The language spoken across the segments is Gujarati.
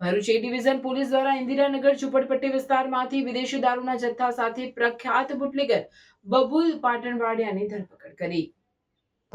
ભરૂચ એ ડિવિઝન પોલીસ દ્વારા ઇન્દિરાનગર ઝુંપડપટ્ટી વિસ્તારમાંથી વિદેશી દારૂના જથ્થા સાથે પ્રખ્યાત બુટલેગર બબુલ પાટણવાડિયાની ધરપકડ કરી.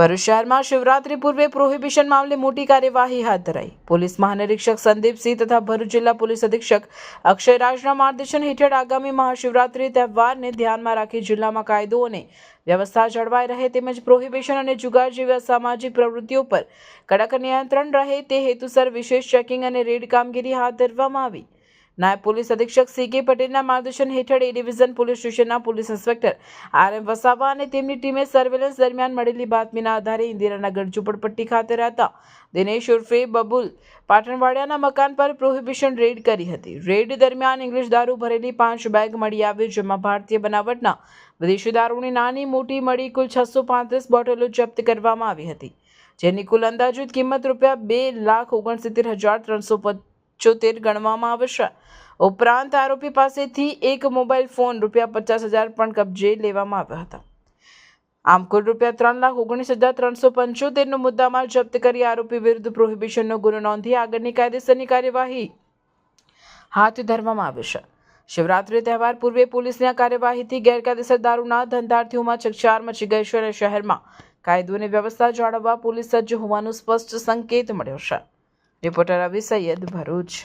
ભરૂચ શહેરમાં શિવરાત્રી પૂર્વે પ્રોહિબિશન મામલે મોટી કાર્યવાહી હાથ ધરાઈ. પોલીસ મહાનિરીક્ષક સંદીપસિંહ તથા ભરૂચ જિલ્લા પોલીસ અધિક્ષક અક્ષય રાજના માર્ગદર્શન હેઠળ આગામી મહાશિવરાત્રી તહેવારને ધ્યાનમાં રાખી જિલ્લામાં કાયદો અને વ્યવસ્થા જળવાઈ રહે તેમજ પ્રોહિબિશન અને જુગાર જેવી અસામાજિક પ્રવૃત્તિઓ પર કડક નિયંત્રણ રહે તે હેતુસર વિશેષ ચેકિંગ અને રેડ કામગીરી હાથ ધરવામાં આવી. નાયબ પોલીસ અધિક્ષક સી કે પટેલના માર્ગદર્શન હેઠળ એ ડિવિઝન પોલીસ સ્ટેશનના police inspector R M Vasava અને તેમની ટીમે સર્વેલન્સ દરમિયાન મળેલી બાતમીના આધારે ઇન્દિરાનગર ઝુંપડપટ્ટી ખાતે રહેતા દિનેશ ઉર્ફે બબુલ પાટણવાડિયાના મકાન પર પ્રોહિબિશન રેડ કરી હતી. રેડ દરમિયાન ઇંગ્લિશ દારૂ ભરેલી પાંચ બેગ મળી આવી જેમાં ભારતીય બનાવટના વિદેશી દારૂની નાની મોટી મળી કુલ છસો પાંત્રીસ બોટલો જપ્ત કરવામાં આવી હતી, જેની કુલ અંદાજિત કિંમત રૂપિયા બે લાખ ઓગણસિત્તેર હજાર ત્રણસો પંચોતેર ગણવામાં આવશે. ઉપરાંત આરોપી પાસેથી એક મોબાઈલ ફોન રૂપિયા પચાસ હજાર પણ કબજે લેવામાં આવ્યા હતા. આમ કુલ રૂપિયા ત્રણ લાખ ઓગણીસ હજાર ત્રણસો પંચોતેરનો મુદ્દામાલ જપ્ત કરી આરોપી વિરુદ્ધ પ્રોહિબિશનનો ગુનો નોંધી આગળની કાયદેસરની કાર્યવાહી હાથ ધરવામાં આવશે શિવરાત્રી તહેવાર પૂર્વે પોલીસની આ કાર્યવાહીથી ગેરકાયદેસર દારૂના ધંધાર્થીઓમાં ચકચાર મચી ગઈ છે અને શહેરમાં કાયદો અને વ્યવસ્થા જાળવવા પોલીસ સજ્જ હોવાનો સ્પષ્ટ સંકેત મળ્યો છે. રિપોર્ટર રવિ સૈયદ ભરૂચ